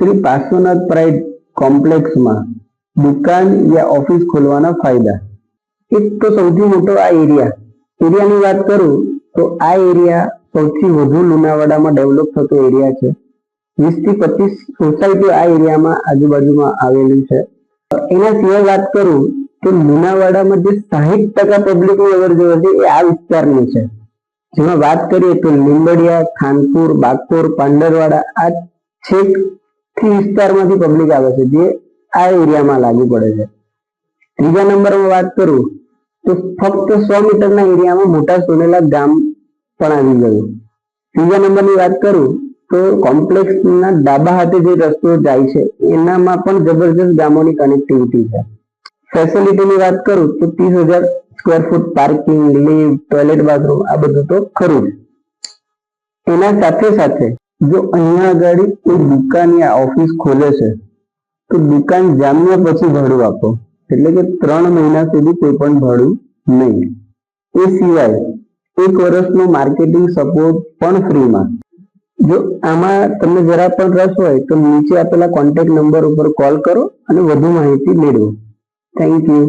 Shri Parshvanath pride કોમ્પ્લેક્સમાં દુકાન યા office ખોલવાના ફાયદા. એક તો સૌથી મોટો આ એરિયા. એરિયાની વાત કરું તો આ એરિયા સૌથી વધુ લુણાવાડામાં ડેવલપ થતો એરિયા છે. વીસથી પચીસ સોસાયટી આ એરિયામાં આજુબાજુમાં આવેલી છે. એના સિવાય વાત કરું તો લુણાવાડામાં જે સાહીઠ ટકા પબ્લિકની અવર જવર છે એ આ વિસ્તારની છે. જેમાં વાત કરીએ તો લીંબડિયા, ખાનપુર, બાગપુર, પાંડરવાડા આ છેક વિસ્તારમાંથી પબ્લિક આવે છે, જે આ એરિયામાં લાગુ પડે છે. ત્રીજા નંબરમાં વાત કરું, તો ફક્ત સો મીટરના એરિયામાં મોટા સોનેલા ગામ પણ આવી ગયું. ત્રીજા નંબરની વાત કરું, તો કોમ્પ્લેક્સના ડાબા હાથે જે રસ્તો જાય છે, એનામાં પણ જબરજસ્ત ગામોની કનેક્ટિવિટી છે. ફેસિલિટીની વાત કરું, તો ત્રીસ હજાર સ્ક્વેર ફૂટ પાર્કિંગ લીવ ટોયલેટ બાથરૂમ આ બધું તો ખરું જ. એના સાથે સાથે જો અહીંયા આગળ કોઈ દુકાન યા ઓફિસ ખોલે છે, તો દુકાન જામ્યા પછી ભાડું આપો. એટલે કે ત્રણ મહિના સુધી કોઈ પણ ભાડું નહીં. એ સિવાય એક વર્ષનો માર્કેટિંગ સપોર્ટ પણ ફ્રીમાં. જો આમાં તમને જરા પણ રસ હોય, તો નીચે આપેલા કોન્ટેક્ટ નંબર ઉપર કોલ કરો અને વધુ માહિતી મેળવો. Thank you